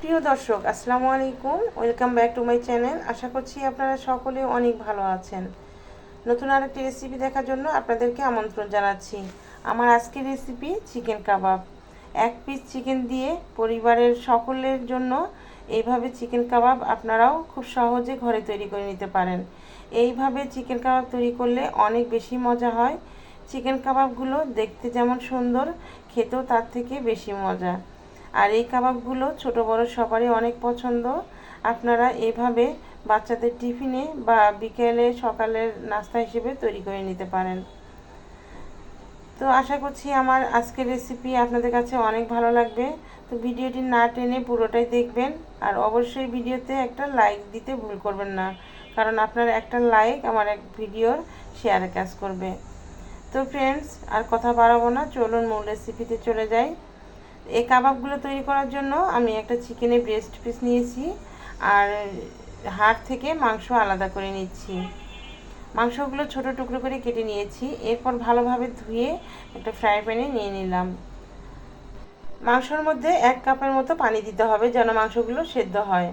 প্রিয় দর্শক, আসসালামু আলাইকুম। Welcome back to my channel আশা করছি আপনারা সকলে অনেক ভালো আছেন। নতুন আরেকটি রেসিপি দেখার জন্য আপনাদেরকে আমন্ত্রণ জানাচ্ছি। আমার আজকের রেসিপি চিকেন কাবাব এক পিস চিকেন দিয়ে পরিবারের সকলের জন্য এইভাবে চিকেন কাবাব আপনারাও খুব সহজে ঘরে তৈরি করে নিতে পারেন। এইভাবে চিকেন কাবাব তৈরি করলে অনেক বেশি মজা হয়। চিকেন কাবাবগুলো দেখতে যেমন সুন্দর, খেতেও তার থেকে বেশি মজা। আর এই কাবাবগুলো ছোট বড় সবারই অনেক পছন্দ। আপনারা এভাবে বাচ্চাদের টিফিনে বা বিকেলে সকালের নাস্তা হিসেবে তৈরি করে নিতে পারেন। তো আশা করছি আমার আজকের রেসিপি আপনাদের কাছে অনেক ভালো লাগবে। তো ভিডিওটি না টেনে পুরোটাই দেখবেন আর অবশ্যই ভিডিওতে একটা লাইক দিতে ভুল করবেন না, কারণ আপনার একটা লাইক আমার এক ভিডিওর শেয়ারে কাজ করবে। তো ফ্রেন্ডস আর কথা বাড়াবো না, চলুন মূল রেসিপিতে চলে যাই। এই কাবাবগুলো তৈরি করার জন্য আমি একটা চিকেনের ব্রেস্ট পিস নিয়েছি আর হাড় থেকে মাংস আলাদা করে নিচ্ছি। মাংসগুলো ছোট টুকরো করে কেটে নিয়েছি। এরপর ভালোভাবে ধুয়ে একটা ফ্রাই প্যানে নিয়ে নিলাম। মাংসর মধ্যে এক কাপের মতো পানি দিতে হবে যেন মাংসগুলো সেদ্ধ হয়।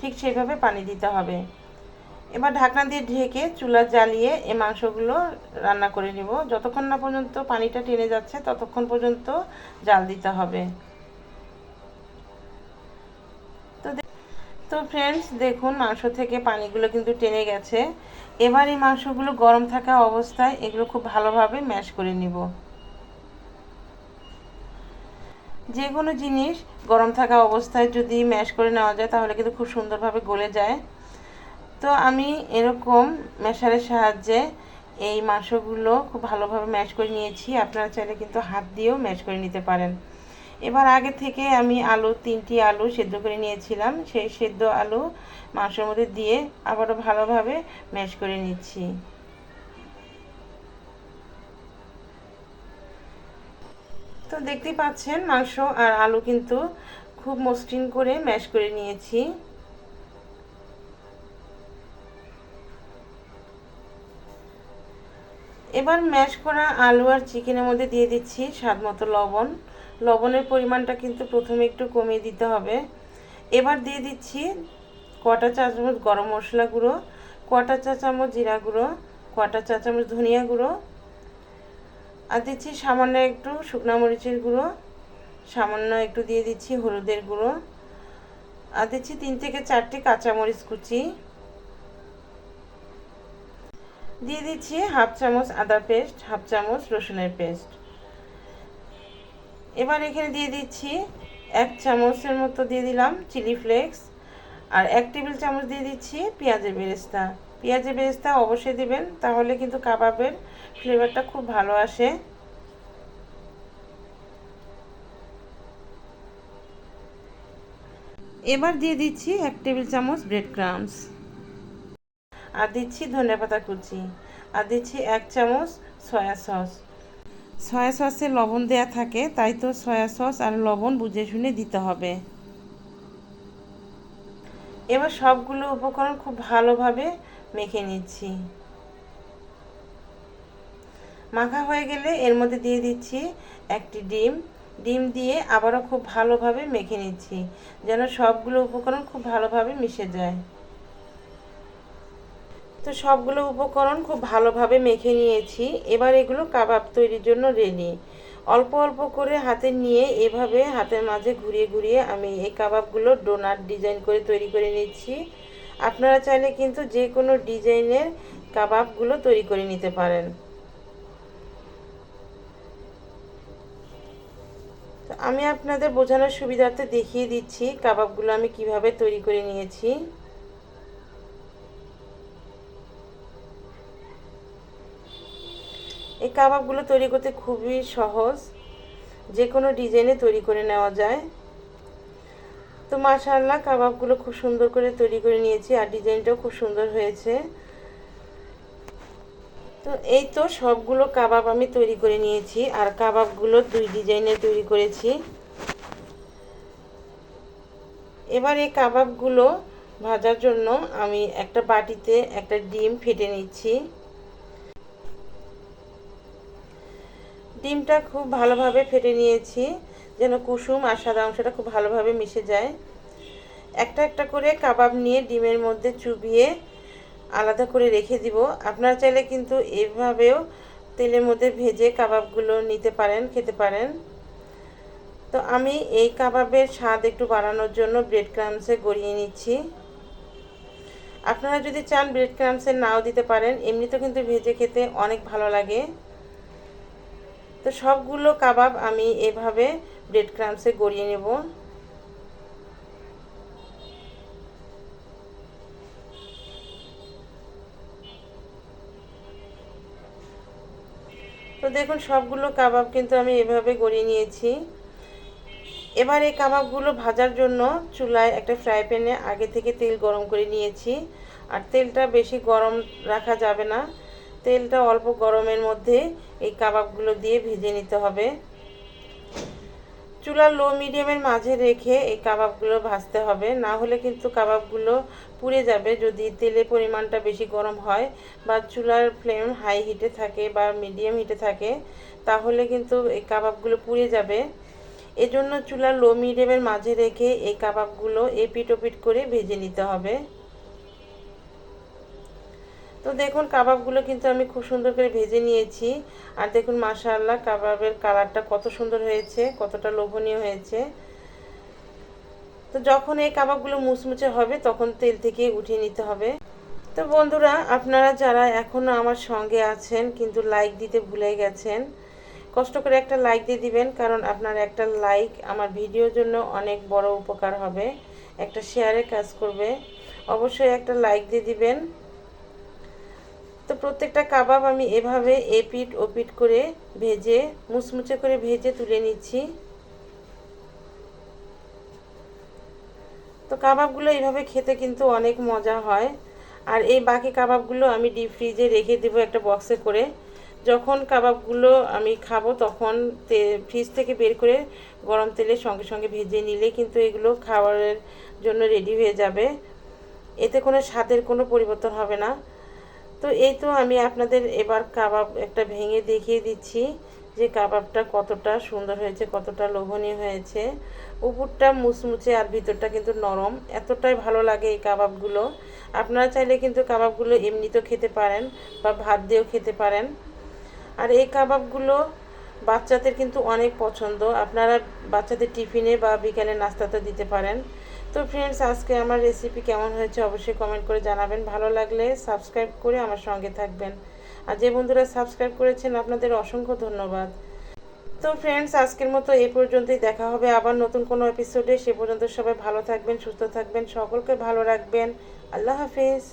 ঠিক সেইভাবে পানি দিতে হবে। এবার ঢাকনা দিয়ে ঢেকে চুলা জ্বালিয়ে এই মাংসগুলো রান্না করে নিব। যতক্ষণ না পর্যন্ত পানিটা টেনে যাচ্ছে, ততক্ষণ পর্যন্ত জাল দিতে হবে। তো তো ফ্রেন্ডস দেখুন মাংস থেকে পানিগুলো কিন্তু টেনে গেছে। এবার এই মাংসগুলো গরম থাকা অবস্থায় এগুলো খুব ভালোভাবে ম্যাশ করে নিব। যে কোনো জিনিস গরম থাকা অবস্থায় যদি ম্যাশ করে নেওয়া যায়, তাহলে কিন্তু খুব সুন্দরভাবে গলে যায়। তো আমি এরকম ম্যাশারের সাহায্যে এই মাংসগুলো খুব ভালোভাবে ম্যাশ করে নিয়েছি। আপনারা চাইলে কিন্তু হাত দিয়েও ম্যাশ করে নিতে পারেন। এবার আগে থেকে আমি আলু, তিনটি আলু সেদ্ধ করে নিয়েছিলাম। সেই সেদ্ধ আলু মাংসের মধ্যে দিয়ে আবারও ভালোভাবে ম্যাশ করে নিচ্ছি। তো দেখতেই পাচ্ছেন মাংস আর আলু কিন্তু খুব মসৃণ করে ম্যাশ করে নিয়েছি। এবার ম্যাশ করা আলু আর চিকেনের মধ্যে দিয়ে দিচ্ছি স্বাদ মতো লবণ। লবণের পরিমাণটা কিন্তু প্রথমে একটু কমিয়ে দিতে হবে। এবার দিয়ে দিচ্ছি কটা চা চামচ গরম মশলা গুঁড়ো, কটা চা চামচ জিরা গুঁড়ো, কটা চা চামচ ধনিয়া গুঁড়ো। আর দিচ্ছি সামান্য একটু শুকনো মরিচের গুঁড়ো, সামান্য একটু দিয়ে দিচ্ছি হলুদের গুঁড়ো। আর দিচ্ছি তিন থেকে চারটে কাঁচামরিচ কুচি। দিয়ে দিচ্ছি হাফ চামচ আদা পেস্ট, হাফ চামচ রসুনের পেস্ট। এবার এখানে দিয়ে দিচ্ছি এক চামচের মতো দিয়ে দিলাম চিলি ফ্লেক্স আর এক টেবিল চামচ দিয়ে দিচ্ছি পেঁয়াজের বেরেস্তা। পেঁয়াজের বেরেস্তা অবশ্যই দিবেন, তাহলে কিন্তু কাবাবের ফ্লেভারটা খুব ভালো আসে। এবার দিয়ে দিচ্ছি এক টেবিল চামচ ব্রেড ক্রামস। আর দিচ্ছি ধনে পাতা কুচি। আর দিচ্ছি এক চামচ সয়া সস। সয়া সসে লবণ দেয়া থাকে, তাই তো সয়া সস আর লবণ বুঝে শুনে দিতে হবে। এবার সবগুলো উপকরণ খুব ভালোভাবে মেখে নিচ্ছি। মাখা হয়ে গেলে এর মধ্যে দিয়ে দিচ্ছি একটি ডিম। ডিম দিয়ে আবারও খুব ভালোভাবে মেখে নিচ্ছি, যেন সবগুলো উপকরণ খুব ভালোভাবে মিশে যায়। তো সবগুলো উপকরণ খুব ভালোভাবে মেখে নিয়েছি। এবার এগুলো কাবাব তৈরির জন্য রেডি অল্প অল্প করে হাতে নিয়ে এভাবে হাতের মাঝে ঘুরিয়ে ঘুরিয়ে আমি এই কাবাবগুলো ডোনাট ডিজাইন করে তৈরি করে নিচ্ছি। আপনারা চাইলে কিন্তু যে কোনো ডিজাইনের কাবাবগুলো তৈরি করে নিতে পারেন। আমি আপনাদের বোঝানোর সুবিধার্থে দেখিয়ে দিচ্ছি কাবাবগুলো আমি কীভাবে তৈরি করে নিয়েছি। এই কাবাবগুলো তৈরি করতে খুবই সহজ। যে কোনো ডিজাইনে তৈরি করে নেওয়া যায়। তো মাশাআল্লাহ, কাবাবগুলো খুব সুন্দর করে তৈরি করে নিয়েছি আর ডিজাইনটাও খুব সুন্দর হয়েছে। তো এই তো সবগুলো কাবাব আমি তৈরি করে নিয়েছি আর কাবাবগুলো দুই ডিজাইনে তৈরি করেছি। এবার এই কাবাবগুলো ভাজার জন্য আমি একটা বাটিতে একটা ডিম ফেটে নিচ্ছি। ডিমটা খুব ভালোভাবে ফেটে নিয়েছি, যেন কুসুম আর সাদা অংশটা খুব ভালোভাবে মিশে যায়। একটা একটা করে কাবাব নিয়ে ডিমের মধ্যে চুবিয়ে আলাদা করে রেখে দিব। আপনারা চাইলে কিন্তু এভাবেও তেলের মধ্যে ভেজে কাবাবগুলো নিতে পারেন, খেতে পারেন। তো আমি এই কাবাবের স্বাদ একটু বাড়ানোর জন্য ব্রেড ক্রামসে গড়িয়ে নিচ্ছি। আপনারা যদি চান ব্রেড ক্রামসে নাও দিতে পারেন, এমনিতেও কিন্তু ভেজে খেতে অনেক ভালো লাগে। তো সবগুলো কাবাব আমি এভাবে ব্রেড ক্রামসে গড়িয়ে নেব। তো দেখুন, সবগুলো কাবাব কিন্তু আমি এভাবে গড়িয়ে নিয়েছি। এবার এই কাবাবগুলো ভাজার জন্য চুলায় একটা ফ্রাই প্যানে আগে থেকে তেল গরম করে নিয়েছি। আর তেলটা বেশি গরম রাখা যাবে না। তেলটা অল্প গরমের মধ্যে এই কাবাবগুলো দিয়ে ভেজে নিতে হবে। চুলা লো মিডিয়ামের মাঝে রেখে এই কাবাবগুলো ভাজতে হবে। না হলে কিন্তু কাবাবগুলো পুড়ে যাবে। যদি তেলের পরিমাণটা বেশি গরম হয় বা চুলার ফ্লেম হাই হিটে থাকে বা মিডিয়াম হিটে থাকে, তাহলে কিন্তু এই কাবাবগুলো পুড়ে যাবে। এজন্য চুলা লো মিডিয়ামের মাঝে রেখে এই কাবাবগুলো এপিট ওপিট করে ভেজে নিতে হবে। তো দেখুন, কাবাবগুলো কিন্তু আমি খুব সুন্দর করে ভেজে নিয়েছি। আর দেখুন, মাশাআল্লাহ, কাবাবের কালারটা কত সুন্দর হয়েছে, কতটা লোভনীয় হয়েছে। তো যখন এই কাবাবগুলো মুচমুচে হবে, তখন তেল থেকে উঠিয়ে নিতে হবে। তো বন্ধুরা, আপনারা যারা এখনও আমার সঙ্গে আছেন, কিন্তু লাইক দিতে ভুলে গেছেন, কষ্ট করে একটা লাইক দিয়ে দিবেন, কারণ আপনার একটা লাইক আমার ভিডিওর জন্য অনেক বড় উপকার হবে। একটা শেয়ারে কাজ করবে। অবশ্যই একটা লাইক দিয়ে দিবেন। তো প্রত্যেকটা কাবাব আমি এভাবে এপিট ওপিট করে ভেজে, মুচমুচে করে ভেজে তুলে নিচ্ছি। তো কাবাবগুলো এইভাবে খেতে কিন্তু অনেক মজা হয়। আর এই বাকি কাবাবগুলো আমি ডিপ ফ্রিজে রেখে দেবো একটা বক্সে করে। যখন কাবাবগুলো আমি খাব তখন তে ফ্রিজ থেকে বের করে গরম তেলের সঙ্গে সঙ্গে ভেজে নিলে কিন্তু এগুলো খাবারের জন্য রেডি হয়ে যাবে। এতে কোনো স্বাদের কোনো পরিবর্তন হবে না। তো এই তো আমি আপনাদের এবার কাবাব একটা ভেঙে দেখিয়ে দিচ্ছি যে কাবাবটা কতটা সুন্দর হয়েছে, কতটা লোভনীয় হয়েছে। উপরটা মুচমুচে আর ভিতরটা কিন্তু নরম। এতটাই ভালো লাগে এই কাবাবগুলো। আপনারা চাইলে কিন্তু কাবাবগুলো এমনিতেও খেতে পারেন বা ভাত দিয়েও খেতে পারেন। আর এই কাবাবগুলো বাচ্চাদের কিন্তু অনেক পছন্দ। আপনারা বাচ্চাদের টিফিনে বা বিকালে নাস্তাতে দিতে পারেন। তো ফ্রেন্ডস আজকে আমার রেসিপি কেমন হয়েছে অবশ্যই কমেন্ট করে জানাবেন। ভালো লাগলে সাবস্ক্রাইব করে আমার সঙ্গে থাকবেন। আর যে বন্ধুরা সাবস্ক্রাইব করেছেন, আপনাদের অসংখ্য ধন্যবাদ। তো ফ্রেন্ডস আজকের মতো এই পর্যন্তই। দেখা হবে আবার নতুন কোনো এপিসোডে সে পর্যন্ত সবাই ভালো থাকবেন, সুস্থ থাকবেন, সকলকে ভালো রাখবেন। আল্লাহ হাফিজ।